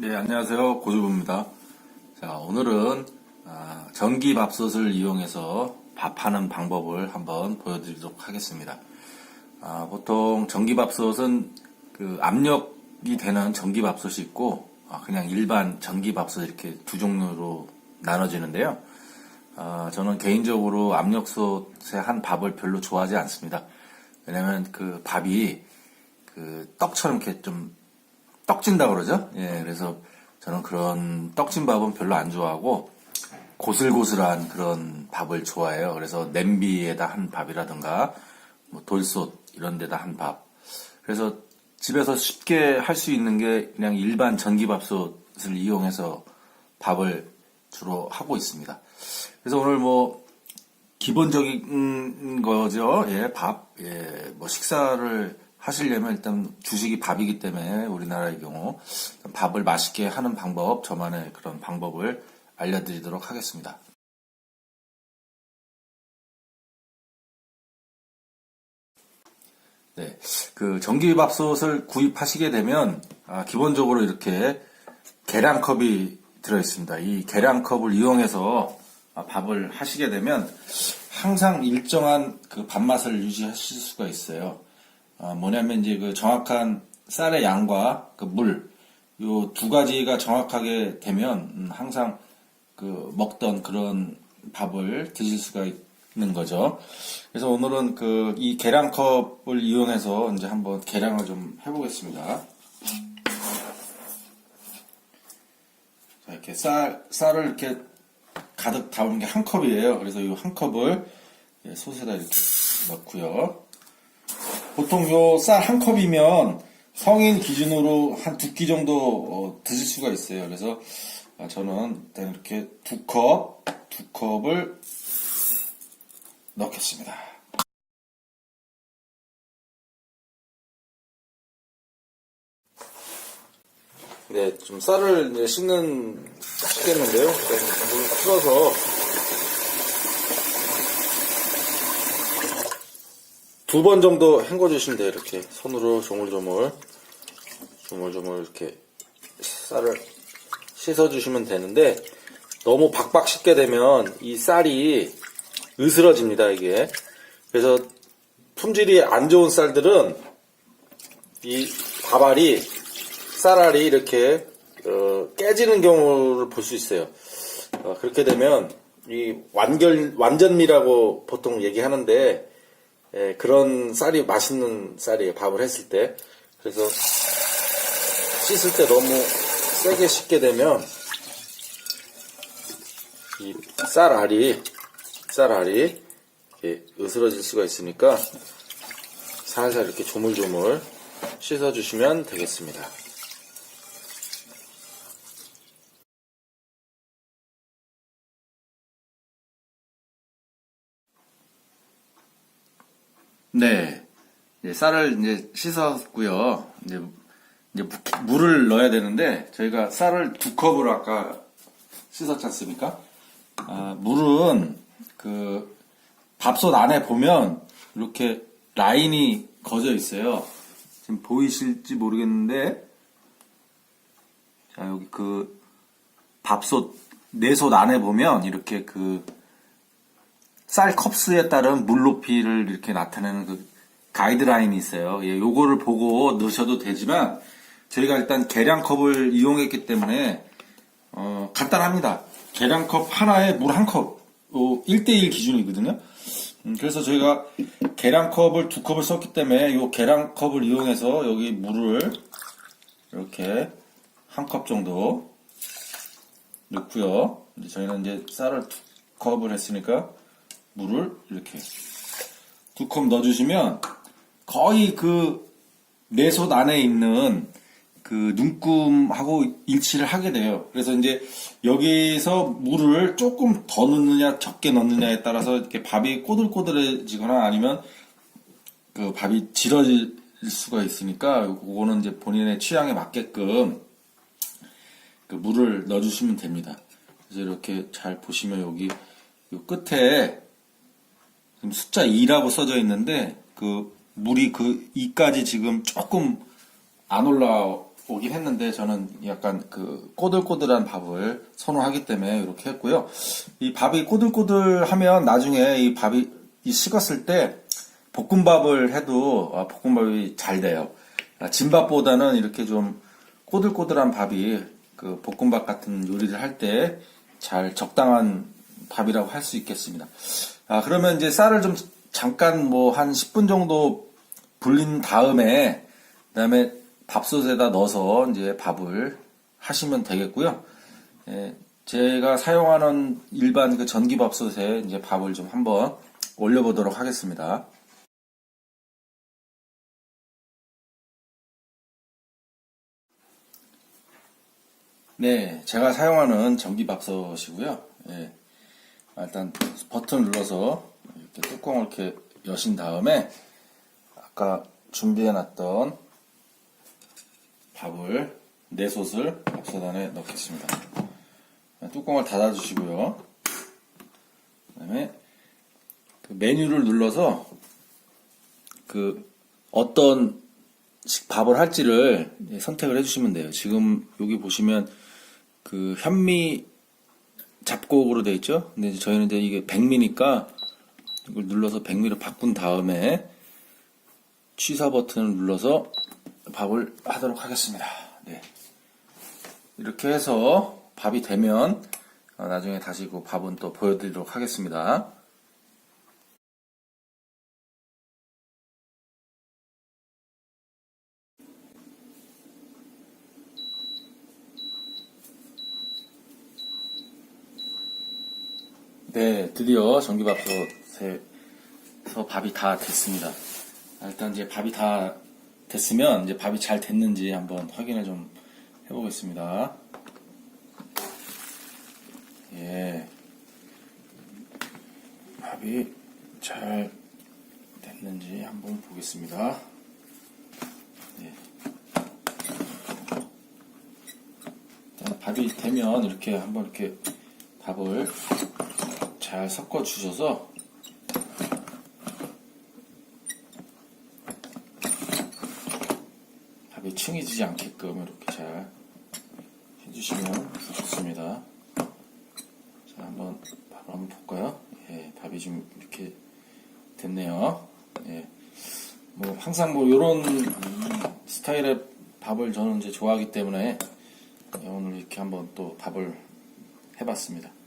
네, 안녕하세요. 고주부입니다. 자, 오늘은 아, 전기밥솥을 이용해서 밥하는 방법을 한번 보여드리도록 하겠습니다. 아, 보통 전기밥솥은 그 압력이 되는 전기밥솥이 있고 아, 그냥 일반 전기밥솥 이렇게 두 종류로 나눠지는데요. 아, 저는 개인적으로 압력솥에 한 밥을 별로 좋아하지 않습니다. 왜냐면 그 밥이 그 떡처럼 이렇게 좀 떡진다 그러죠? 예, 그래서 저는 그런 떡진 밥은 별로 안 좋아하고 고슬고슬한 그런 밥을 좋아해요. 그래서 냄비에다 한 밥이라든가 뭐 돌솥 이런 데다 한 밥. 그래서 집에서 쉽게 할 수 있는 게 그냥 일반 전기밥솥을 이용해서 밥을 주로 하고 있습니다. 그래서 오늘 뭐 기본적인 거죠. 예, 밥. 예, 뭐 식사를 하시려면 일단 주식이 밥이기 때문에 우리나라의 경우 밥을 맛있게 하는 방법, 저만의 그런 방법을 알려드리도록 하겠습니다. 네, 그 전기밥솥을 구입하시게 되면 아, 기본적으로 이렇게 계량컵이 들어 있습니다. 이 계량컵을 이용해서 아, 밥을 하시게 되면 항상 일정한 그 밥맛을 유지하실 수가 있어요. 아, 뭐냐면 이제 그 정확한 쌀의 양과 그 물, 요 두 가지가 정확하게 되면 음, 항상 그 먹던 그런 밥을 드실 수가 있는 거죠. 그래서 오늘은 그 이 계량컵을 이용해서 이제 한번 계량을 좀 해보겠습니다. 자, 이렇게 쌀, 쌀을 이렇게 가득 담은 게 한 컵이에요. 그래서 이 한 컵을 예, 솥에다 이렇게 넣고요. 보통 요 쌀 한 컵이면 성인 기준으로 한 두 끼 정도 어, 드실 수가 있어요. 그래서 아, 저는 일단 이렇게 두 컵, 두 컵을 넣겠습니다. 네, 좀 쌀을 이제 씻는, 씻겠는데요. 물 풀어서 두 번 정도 헹궈주시면 돼요. 이렇게 손으로 조물조물, 조물조물 이렇게 쌀을 씻어주시면 되는데 너무 박박 씻게 되면 이 쌀이 으스러집니다. 이게 그래서 품질이 안 좋은 쌀들은 이 밥알이 쌀알이 이렇게 어, 깨지는 경우를 볼 수 있어요. 어, 그렇게 되면 이 완결 완전미라고 보통 얘기하는데 예, 그런 쌀이 맛있는 쌀이에요. 밥을 했을 때. 그래서 씻을 때 너무 세게 씻게 되면 이 쌀알이 쌀알이 이렇게 으스러질 수가 있으니까 살살 이렇게 조물조물 씻어주시면 되겠습니다. 네. 이제 쌀을 이제 씻었고요. 이제, 이제 무- 물을 넣어야 되는데 저희가 쌀을 두 컵으로 아까 씻었지 않습니까? 아, 물은 그 밥솥 안에 보면 이렇게 라인이 거져 있어요. 지금 보이실지 모르겠는데 자 여기 그 밥솥 내솥 안에 보면 이렇게 그 쌀 컵수에 따른 물 높이를 이렇게 나타내는 그 가이드라인이 있어요. 예, 요거를 보고 넣으셔도 되지만 저희가 일단 계량컵을 이용했기 때문에 어, 간단합니다. 계량컵 하나에 물 한 컵, 어, 1대1 기준이거든요. 음, 그래서 저희가 계량컵을 두 컵을 썼기 때문에 이 계량컵을 이용해서 여기 물을 이렇게 한 컵 정도 넣고요. 이제 저희는 이제 쌀을 두 컵을 했으니까 물을 이렇게 두 컵 넣어주시면 거의 그 내솥 안에 있는 그 눈금하고 일치를 하게 돼요. 그래서 이제 여기서 물을 조금 더 넣느냐 적게 넣느냐에 따라서 이렇게 밥이 꼬들꼬들해지거나 아니면 그 밥이 질어질 수가 있으니까 그거는 이제 본인의 취향에 맞게끔 그 물을 넣어주시면 됩니다. 그래서 이렇게 잘 보시면 여기 요 끝에 지금 숫자 2라고 써져 있는데 그 물이 그 2까지 지금 조금 안 올라와 오긴 했는데 저는 약간 그 꼬들꼬들한 밥을 선호하기 때문에 이렇게 했고요. 이 밥이 꼬들꼬들하면 나중에 이 밥이 이 식었을 때 볶음밥을 해도 아, 볶음밥이 잘 돼요. 아, 진밥보다는 이렇게 좀 꼬들꼬들한 밥이 그 볶음밥 같은 요리를 할 때 잘 적당한 밥이라고 할 수 있겠습니다. 아, 그러면 이제 쌀을 좀 잠깐 뭐 한 10분 정도 불린 다음에 그다음에 밥솥에다 넣어서 이제 밥을 하시면 되겠고요. 예, 제가 사용하는 일반 그 전기 밥솥에 이제 밥을 좀 한번 올려보도록 하겠습니다. 네, 제가 사용하는 전기 밥솥이고요. 예, 일단 버튼 눌러서 이렇게 뚜껑을 이렇게 여신 다음에 아까 준비해놨던 밥을 네 솥을 밥솥 안에 넣겠습니다. 뚜껑을 닫아주시고요. 그다음에 그 메뉴를 눌러서 그 어떤 식- 밥을 할지를 선택을 해주시면 돼요. 지금 여기 보시면 그 현미 잡곡으로 되어 있죠. 근데 저희는 이제 이게 백미니까 이걸 눌러서 백미로 바꾼 다음에 취사 버튼을 눌러서 밥을 하도록 하겠습니다. 네. 이렇게 해서 밥이 되면 어, 나중에 다시 그 밥은 또 보여드리도록 하겠습니다. 네, 드디어 전기밥솥에서 밥이 다 됐습니다. 아, 일단 이제 밥이 다 됐으면 이제 밥이 잘 됐는지 한번 확인을 좀 해보겠습니다. 예. 밥이 잘 됐는지 한번 보겠습니다. 네. 일단 밥이 되면 이렇게 한번 이렇게 밥을 잘 섞어 주셔서 밥이 층이지지 않게끔 이렇게 잘 해주시면 좋습니다. 자, 한번 밥을 한번 볼까요? 예, 밥이 좀 이렇게 됐네요. 예. 뭐 항상 뭐 이런 스타일의 밥을 저는 이제 좋아하기 때문에 예, 오늘 이렇게 한번 또 밥을 해봤습니다.